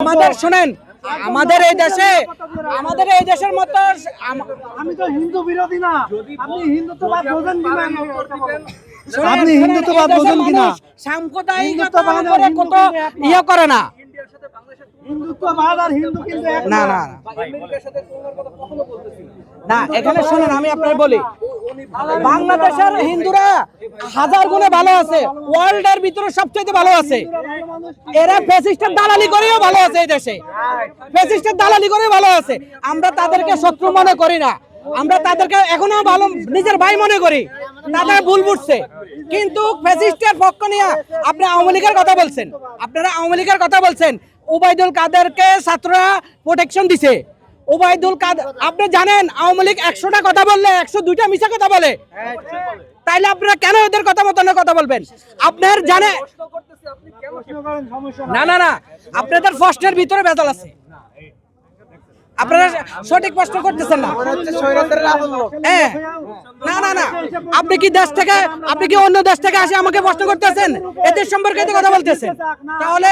আমাদের শুনেন আমাদের এই দেশে আমাদের এই দেশের মতো আমি তো হিন্দু বিরোধী না। আপনি হিন্দুত্ববাদ বোঝেন কিনা? আপনি হিন্দুত্ববাদ বোঝেন কিনা? হিন্দুত্ববাদ আর কত ইয়ে করে না। হিন্দুত্ববাদ আর হিন্দু কিন্তু না না না। এখানে শুনেন আমি আপনার বলি বাংলাদেশের হিন্দুরা হাজার গুণে ভালো আছে ওয়ার্ল্ড এর ভিতরে সবচেয়ে ভালো আছে। এরা ফেসিস্টের দালালি করেও ভালো আছে এই দেশে। ফেসিস্টের দালালি করে ভালো আছে। আমরা তাদেরকে শত্রু মনে করি না। আমরা তাদেরকে এখনও ভালো, নিজের ভাই মনে করি। তাদের ভুল বুঝছে। কিন্তু ফেসিস্টের পক্ষ নিয়ে আপনি আওয়ামী লীগের কথা বলছেন। আপনারা আওয়ামী লীগের কথা বলছেন। উবাইদুল কাদেরকে ছাত্ররা প্রোটেকশন দিছে। ওবায়দুল কাদের আপনি জানেন, আওয়ামী লীগ একশোটা কথা বললে, একশো দুইটা মিশা কথা বলে। তাইলে আপনারা কেন এদের কথা মতন কথা বলবেন? আপনার জানে না না না, আপনাদের ফার্স্টের ভিতরে বেতাল আছে। আপনারা সঠিক প্রশ্ন করতেছেন না। না না না, আপনি কি দেশ থেকে আপনি কি অন্য দেশ থেকে আসে আমাকে প্রশ্ন করতেছেন? এদের সম্পর্কে কথা বলতেছেন। তাহলে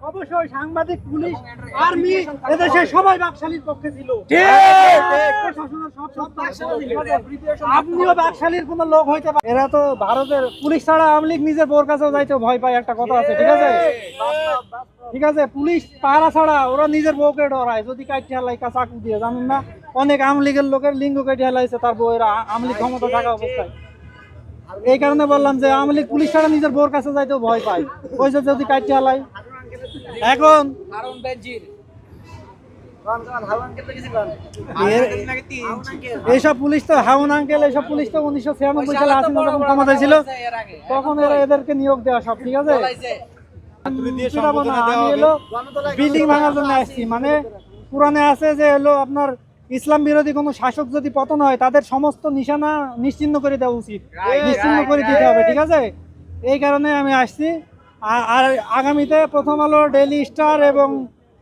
অবশ্যই সাংবাদিক পুলিশ আর্মি এদেশে সবাই বাকশালীর পক্ষে ছিল। আপনিও বাকশালীর কোন লোক হইতে পারেন এরা তো ভারতের পুলিশ ছাড়া আওয়ামী লীগ নিজের বোর কাছেও যাইতে ভয় পায় একটা কথা আছে ঠিক আছে? ঠিক আছে পুলিশ পাহারা ছাড়া ওরা নিজের বউকে ডরায় যদি কাটি হালাই চাকু দিয়ে জানেন না? অনেক আওয়ামী লীগের লোকের লিঙ্গ কেটে হালাইছে তার বউয়েরা আওয়ামী লীগ ক্ষমতা থাকা অবস্থায়। এই কারণে বললাম যে আওয়ামী লীগ পুলিশ ছাড়া নিজের বোর কাছে যাইতেও ভয় পায়। ওই যদি কাটি হালাই এখন? এইসব পুলিশ তো হাউন আঙ্কেল এইসব পুলিশ তো উনিশশো ছিয়ানব্বই সালে হাসিনা যখন ক্ষমতায় ছিল। তখন এরা এদেরকে নিয়োগ দেওয়া সব ঠিক আছে? আমি এলো বিল্ডিং ভাঙার জন্য আসছি। মানে পুরাণে আছে যে হলো আপনার ইসলাম বিরোধী কোনো শাসক যদি পতন হয় তাদের সমস্ত নিশানা নিশ্চিহ্ন করে দেওয়া উচিত। নিশ্চিহ্ন করে দিতে হবে ঠিক আছে? এই কারণে আমি আসছি। আর আগামীতে প্রথম আলো ডেলি স্টার এবং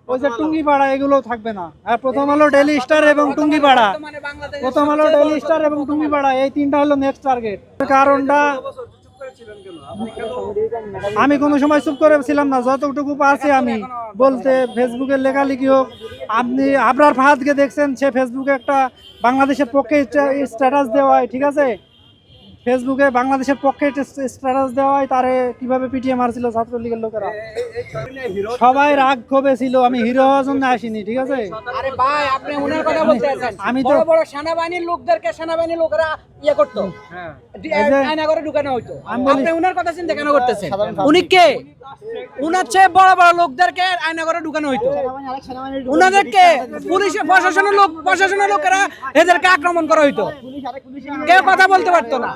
ওই যে টুঙ্গিপাড়া এগুলো থাকবে না। আর প্রথম আলো ডেলি স্টার এবং টুঙ্গিপাড়া প্রথম আলো ডেলি স্টার এবং টুঙ্গিপাড়া এই তিনটা হলো নেক্সট টার্গেট কারণটা আমি কোনো সময় চুপ করে ছিলাম না, যতটুকু পারছি আমি। বলতে ফেসবুকে লেখালেখি হোক, আপনি আবরার ফাহাদকে দেখছেন, সে ফেসবুকে একটা বাংলাদেশের পক্ষে স্ট্যাটাস দেওয়া হয়, ঠিক আছে? ফেসবুকে বাংলাদেশের পক্ষে স্ট্যাটাস দেওয়া হয় তারে কীভাবে পিটিয়ে মারছিল ছাত্রলীগের লোকেরা। সবাই রাগ ক্ষোভে ছিল আমি হিরো হওয়ার জন্য আসিনি ঠিক আছে? আরে ভাই আপনি ওনার কথা বলতে আমি তো- বড় বড় সেনাবাহিনীর লোকদেরকে সেনাবাহিনীর লোকেরা ইয়ে করতো? ডি- আয়না করে ঢুকানো হইতো। আপনি ওনার কথা চিন্তা কেন করতেছেন? উনি কে? উনার চেয়ে বড় বড় লোকদেরকে আয়না করে ঢুকানো হইতো। উনাদেরকে পুলিশের প্রশাসনের লোক প্রশাসনের লোকেরা এদেরকে আক্রমণ করা হইতো। কেউ কথা বলতে পারতো না।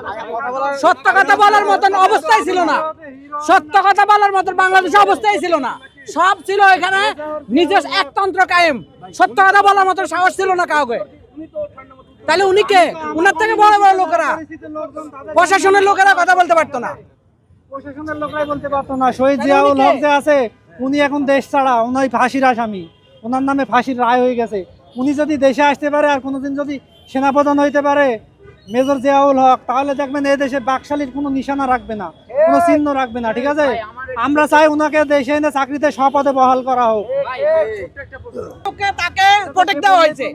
সত্য কথা বলার মতন অবস্থায় ছিল না। সত্য কথা বলার মতন বাংলাদেশে অবস্থায় ছিল না। সব ছিল এখানে নিজের একতন্ত্র কায়েম। সত্য কথা বলার মতন সাহস ছিল না কাউকে। তাহলে উনি কে? উনার থেকে বড় বড় লোকেরা। প্রশাসনের লোকেরা কথা বলতে পারতো না। প্রশাসনের লোকরাই বলতে পারতো না। শহীদ জিয়াউল হক যে আছে উনি এখন দেশ ছাড়া উনি ফাঁসির আসামি। ওনার নামে ফাঁসির রায় হয়ে গেছে। উনি যদি দেশে আসতে পারে আর কোনোদিন যদি সেনাপ্রধান হইতে পারে মেজর জিয়াউল হক তাহলে দেখবেন এই দেশে বাকশালীর কোনো নিশানা রাখবে না কোনো চিহ্ন রাখবে না ঠিক আছে? আমরা চাই ওনাকে দেশে এনে চাকরিতে সপদে বহাল করা হোক। তাকে দেওয়া হয়েছে।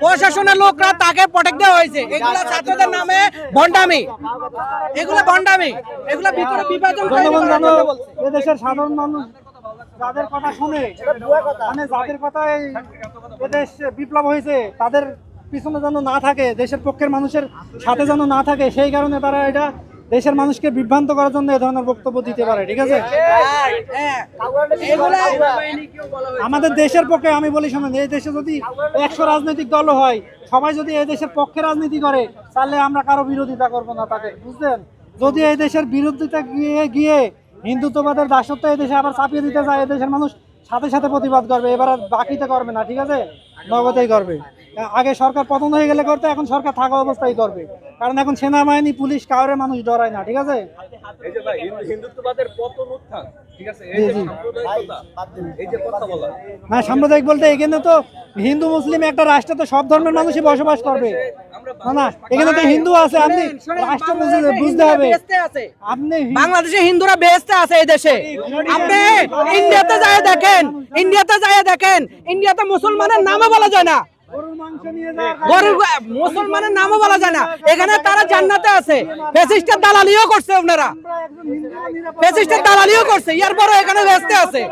প্রশাসনের লোকরা তাকে দেওয়া হয়েছে। এগুলা ছাত্রদের নামে ভণ্ডামি। এগুলা ভণ্ডামি। এগুলা ভিতরে বিভাজন। এদেশের সাধারণ মানুষ যাদের কথা শুনে মানে যাদের কথায় এদেশ বিপ্লব হয়েছে তাদের পিছনে যেন না থাকে দেশের পক্ষের মানুষের সাথে যেন না থাকে সেই কারণে তারা এটা দেশের মানুষকে বিভ্রান্ত করার জন্য এ ধরনের বক্তব্য দিতে পারে, ঠিক আছে? আমাদের দেশের পক্ষে আমি বলি শোনেন, এই দেশে যদি একশো রাজনৈতিক দল হয়, সবাই যদি এই দেশের পক্ষে রাজনীতি করে, তাহলে আমরা কারও বিরোধিতা করব না তাদের বুঝলেন? যদি এই দেশের বিরোধিতা গিয়ে গিয়ে হিন্দুত্ববাদের দাসত্ব এই দেশে আবার চাপিয়ে দিতে যায়, এই দেশের মানুষ সাথে সাথে প্রতিবাদ করবে, এবার বাকিতে করবে না, ঠিক আছে? নগদেই করবে। আগে সরকার পতন হয়ে গেলে করতে এখন সরকার থাকা অবস্থায় করবে। কারণ এখন সেনাবাহিনী পুলিশ কাউরে মানুষ ডরায় না ঠিক আছে? হ্যাঁ সাম্প্রদায়িক বলতে এখানে তো হিন্দু মুসলিম একটা রাষ্ট্রে তো সব ধর্মের মানুষই বসবাস করবে। ইন্ডিয়াতে যায় দেখেন ইন্ডিয়াতে যায় দেখেন ইন্ডিয়াতে মুসলমানের নামও বলা যায় না। মুসলমানের নামও বলা যায় না। এখানে তারা জান্নাতে আছে। ফেসিস্টের দালালিও করছে ওনারা ফেসিস্টের দালালিও করছে। ইয়ার পরও এখানে ব্যস্ত আছে।